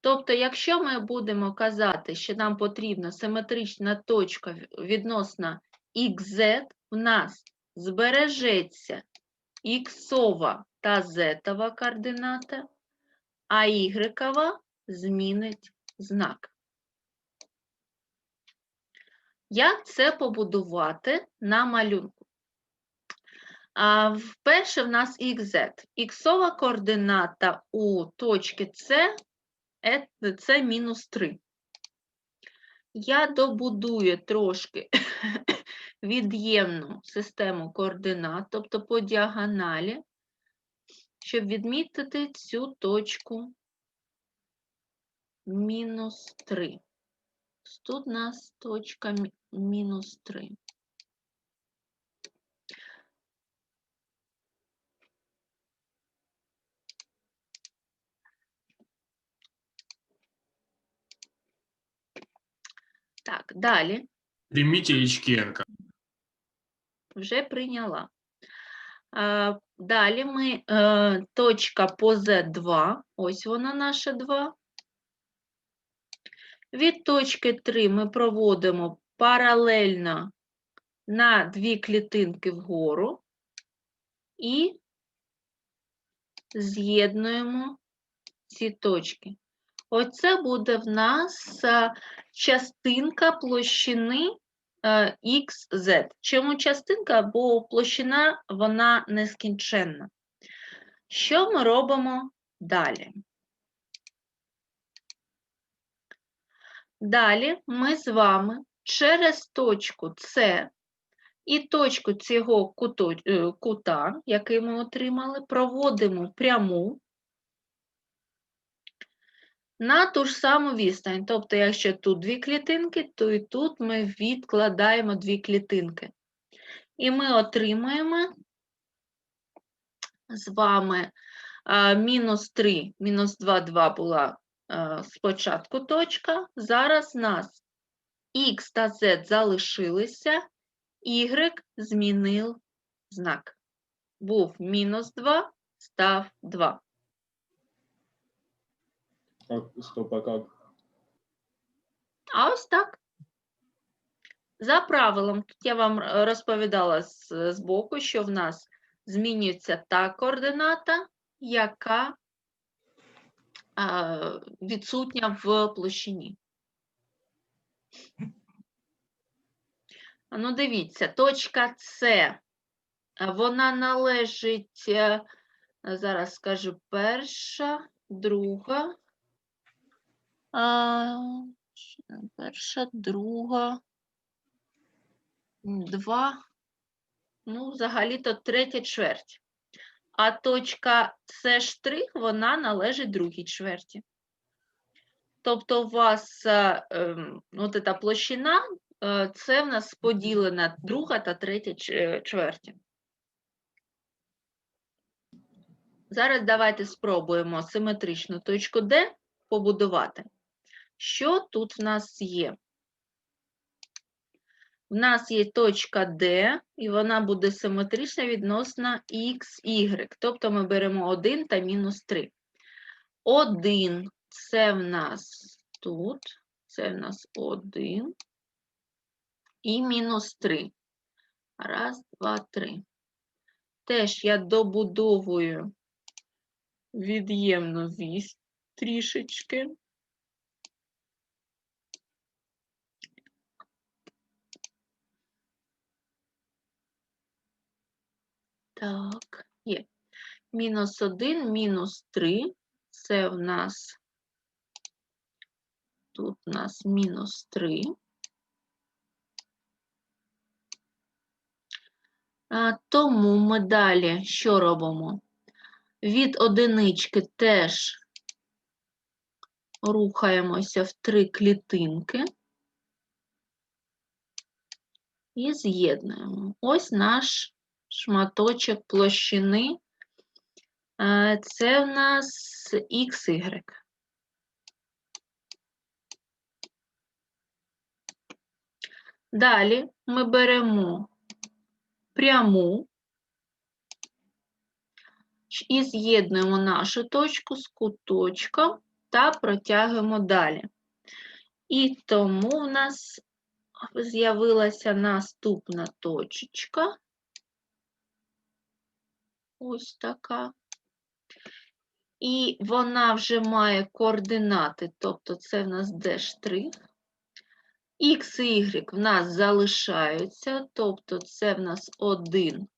Тобто, якщо ми будемо казати, що нам потрібна симетрична точка відносно XZ, в нас збережеться іксова та зетова координата, а ігрекова змінить знак. Як це побудувати на малюнку? А, вперше в нас XZ. Іксова координата у точки С це мінус 3. Я добудую трошки від'ємну систему координат, тобто по діагоналі, щоб відмітити цю точку мінус 3. Тут у нас точка мінус 3. Так, далі. Примите Ячкенко. вже прийняла. Е, Далі ми е, точка по Z2, ось вона наша 2. Від точки 3 ми проводимо паралельно на дві клітинки вгору і з'єднуємо ці точки. Оце буде в нас е, частинка площини е, XZ. Чому частинка? Бо площина вона нескінченна. Що ми робимо далі? Далі ми з вами через точку С і точку цього е, кута, який ми отримали, проводимо пряму на ту ж саму відстань. Тобто, якщо тут дві клітинки, то і тут ми відкладаємо дві клітинки. І ми отримаємо з вами а, мінус 3, мінус 2, 2 була а, спочатку точка. Зараз у нас х та z залишилися, y змінив знак. Був мінус 2, став 2. Как, стоп, а ось так. За правилом, тут я вам е, розповідала з, з боку, що в нас змінюється та координата, яка а, відсутня в площині. Ну, дивіться, точка С, е, вона належить, е, зараз скажу, перша, друга, а, перша, друга, два, ну, взагалі-то третя чверть. А точка С вона належить другій чверті. Тобто у вас е, ем, от ця площина, е, це в нас поділена друга та третя ч- чверті. Зараз давайте спробуємо симетричну точку Д побудувати. Що тут в нас є? В нас є точка D, і вона буде симетрична відносно x, y. Тобто ми беремо 1 та мінус 3. 1 це в нас тут, це в нас 1 і мінус 3. Раз, два, три. Теж я добудовую від'ємну вісь трішечки. Так, є. Мінус 1, мінус 3. Це в нас тут у нас мінус 3. А, тому ми далі що робимо? Від одинички теж рухаємося в три клітинки і з'єднуємо. Ось наш шматочок площини. Це в нас XY. Далі ми беремо пряму і з'єднуємо нашу точку з куточком та протягуємо далі. І тому в нас з'явилася наступна точечка. Ось така. І вона вже має координати, тобто це в нас D'. Х і Y в нас залишаються, тобто це в нас 1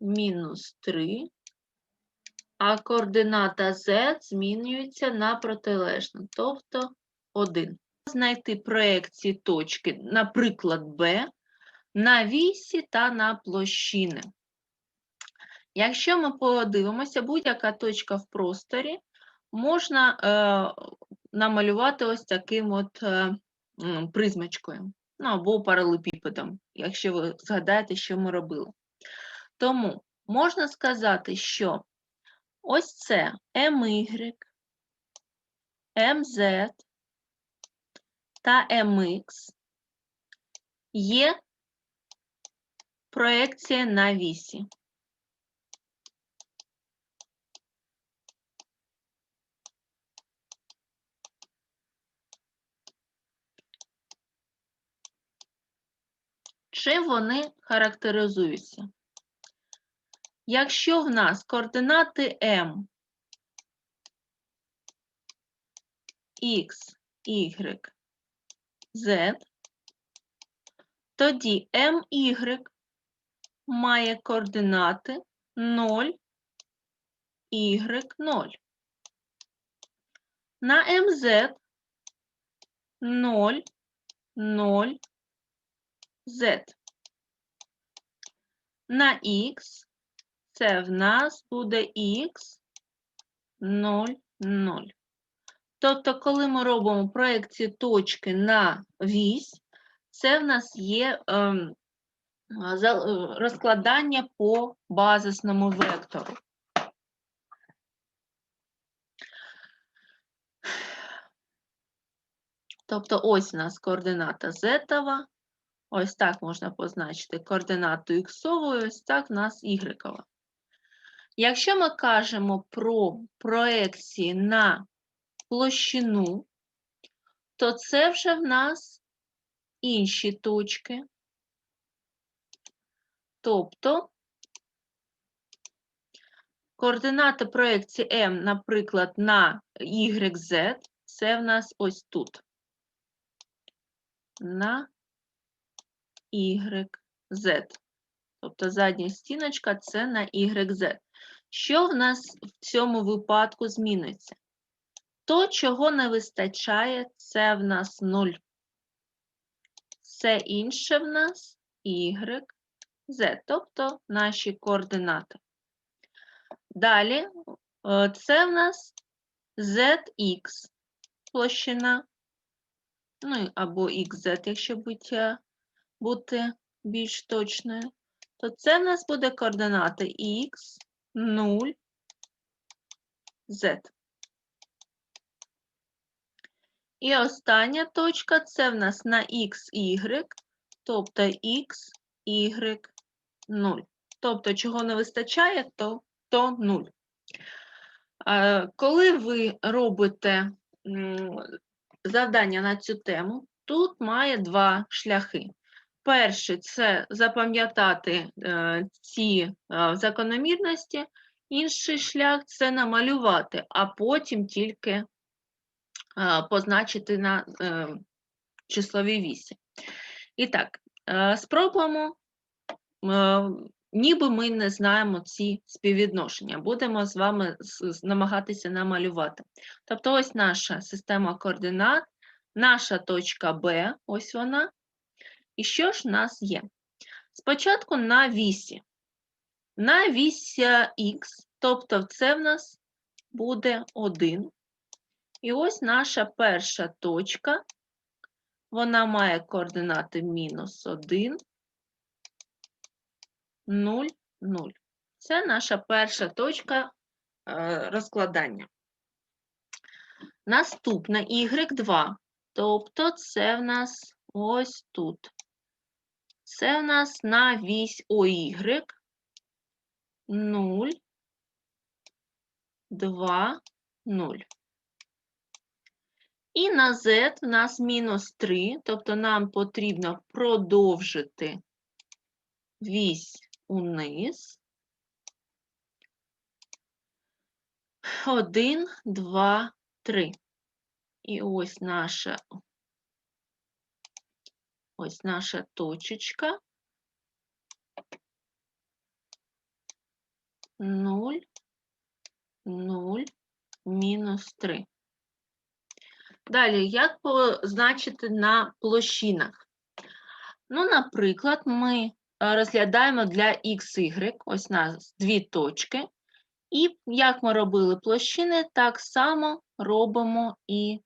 мінус 3, а координата Z змінюється на протилежну, тобто 1. Знайти проекції точки, наприклад, B, на вісі та на площини. Якщо ми подивимося, будь-яка точка в просторі можна е, намалювати ось таким от е, м, призмочкою, ну або паралепіпедом, якщо ви згадаєте, що ми робили. Тому можна сказати, що ось це MY, MZ та MX є проекція на вісі. Чим вони характеризуються? Якщо в нас координати m, x, y, z, тоді my має координати 0, y, 0. На mz 0, 0, z. На х це в нас буде х 0, 0. Тобто, коли ми робимо проекцію точки на вісь, це в нас є ем, е, розкладання по базисному вектору. Тобто ось у нас координата зетова, ось так можна позначити координату іксовою, ось так в нас ігрекова. Якщо ми кажемо про проекції на площину, то це вже в нас інші точки. Тобто координати проекції М, наприклад, на YZ, це в нас ось тут. На YZ. Тобто задня стіночка це на YZ. Що в нас в цьому випадку зміниться? То, чого не вистачає, це в нас 0. Все інше в нас Y, Z, тобто наші координати. Далі, е, це в нас ZX площина, ну або XZ, якщо бути, бути більш точною, то це в нас буде координати X, 0, Z. І остання точка це в нас на XY, тобто X, Y, 0. Тобто, чого не вистачає, то, то 0. Е, Коли ви робите завдання на цю тему, тут має два шляхи. Перший це запам'ятати е, ці е, закономірності, інший шлях це намалювати, а потім тільки е, позначити на е, числовій вісі. І так, спробуємо, ніби ми не знаємо ці співвідношення. Будемо з вами намагатися намалювати. Тобто, ось наша система координат, наша точка Б, ось вона. І що ж нас є? Спочатку на вісі. На вісі Х, тобто це в нас буде 1. І ось наша перша точка. Вона має координати мінус 1, 0, 0. Це наша перша точка е, розкладання. Наступна y2, тобто це в нас ось тут. Це в нас на вісь OY 0, 2, 0. І на z в нас мінус 3, тобто нам потрібно продовжити вісь униз. 1, 2, 3. І ось наша ось наша точечка. 0, 0, мінус 3. Далі, як позначити на площинах? Ну, наприклад, ми е, розглядаємо для x, y, ось у нас дві точки. І як ми робили площини, так само робимо і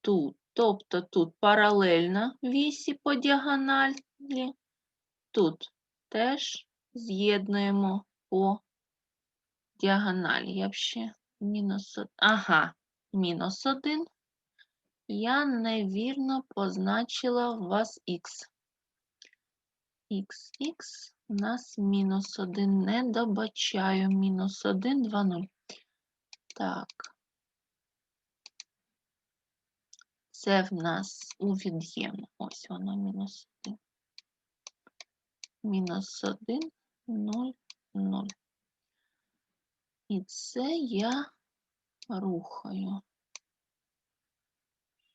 тут. Тобто тут паралельно вісі по діагоналі, тут теж з'єднуємо по діагоналі. Я б ще мінус од- Ага, мінус 1. Я невірно позначила у вас х. х, у нас мінус 1. Не добачаю. Мінус 1, 2, 0. Так. Це в нас у від'ємно. Ось воно мінус 1. Мінус 1, 0, 0. І це я рухаю.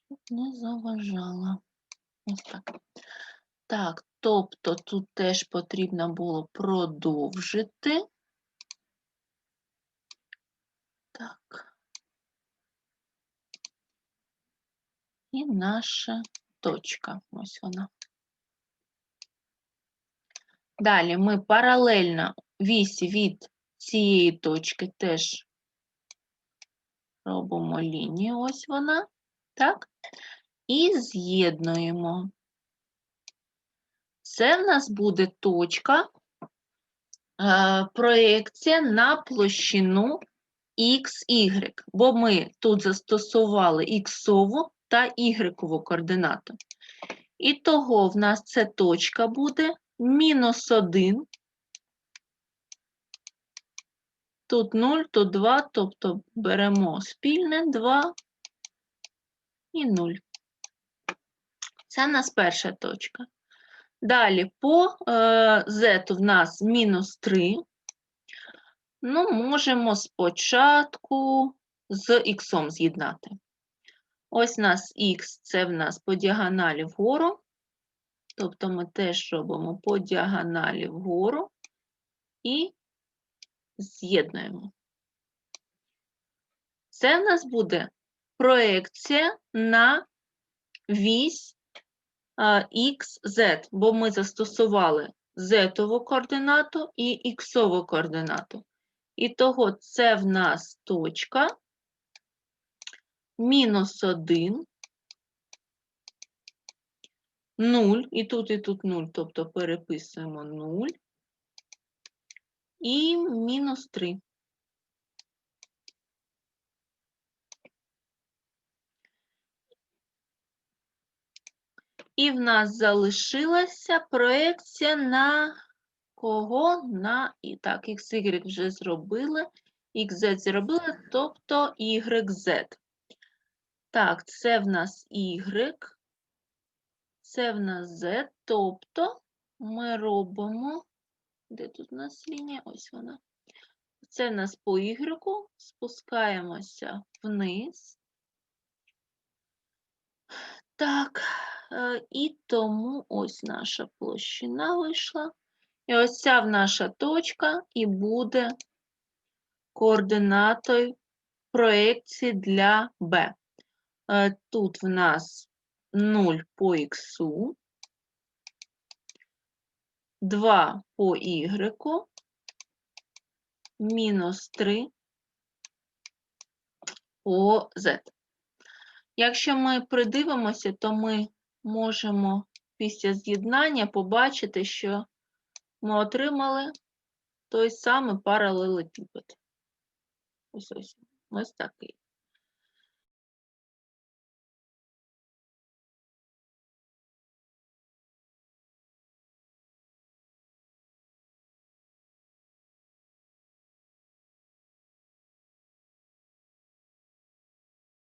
Щоб не заважала. Ось так. Так, тобто тут теж потрібно було продовжити. Так. І наша точка. Ось вона. Далі ми паралельно вісі від цієї точки теж робимо лінію, ось вона, так? І з'єднуємо. Це в нас буде точка, е, проєкція на площину XY, бо ми тут застосували іксову та y координату. І того в нас ця точка буде мінус 1. Тут 0, тут 2, тобто беремо спільне 2 і 0. Це в нас перша точка. Далі по е, z в нас мінус 3. Ну, можемо спочатку з х з'єднати. Ось у нас х це в нас по діагоналі вгору. Тобто ми теж робимо по діагоналі вгору і з'єднуємо. Це в нас буде проекція на вісь XZ, бо ми застосували z-ову координату і х-ову координату. І того це в нас точка мінус 1, 0, і тут, і тут 0, тобто переписуємо 0, і мінус 3. І в нас залишилася проекція на кого? На і так, XY вже зробили, XZ зробили, тобто YZ. Так, це в нас Y, це в нас Z, тобто ми робимо, де тут у нас лінія? Ось вона. Це в нас по Y, спускаємося вниз. Так, е, і тому ось наша площина вийшла. І ось ця в наша точка і буде координатою проекції для B. Е, Тут в нас 0 по Х, 2 по Y, мінус 3 по Z. Якщо ми придивимося, то ми можемо після з'єднання побачити, що ми отримали той самий паралелепіпед. Ось ось ось такий.